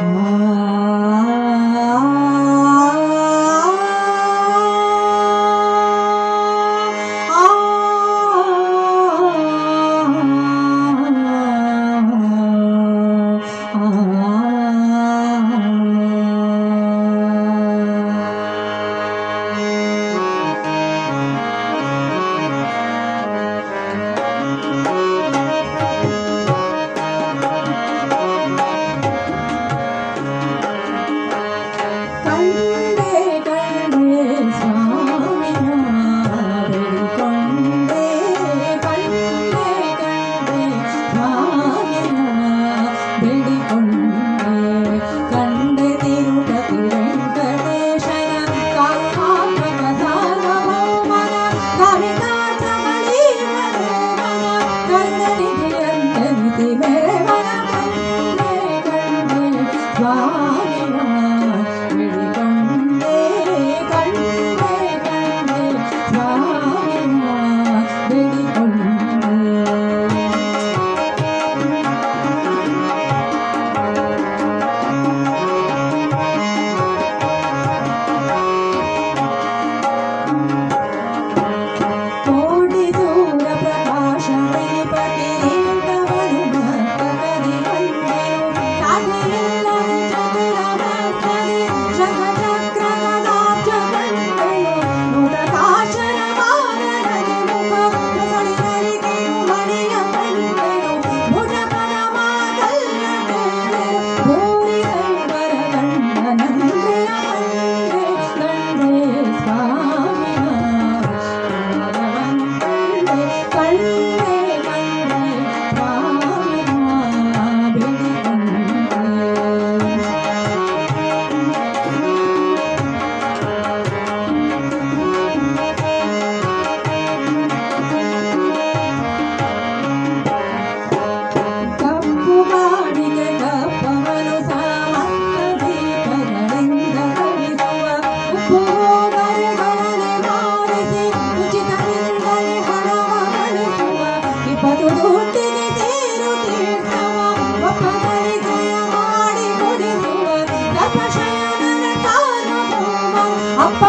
Oh. Bye. ಅಪ್ಪ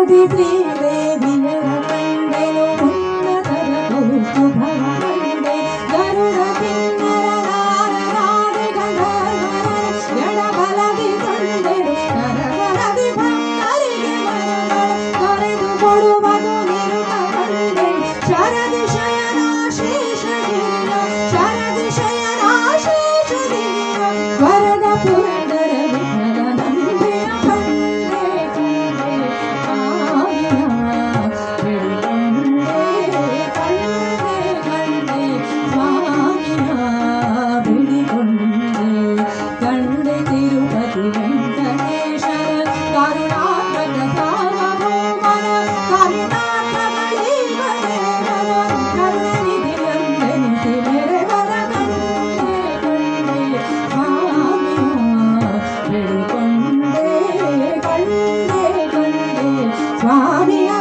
स्तुति त्रिवेदिनमण्डले उन्नतरभूतु भवा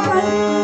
Bye.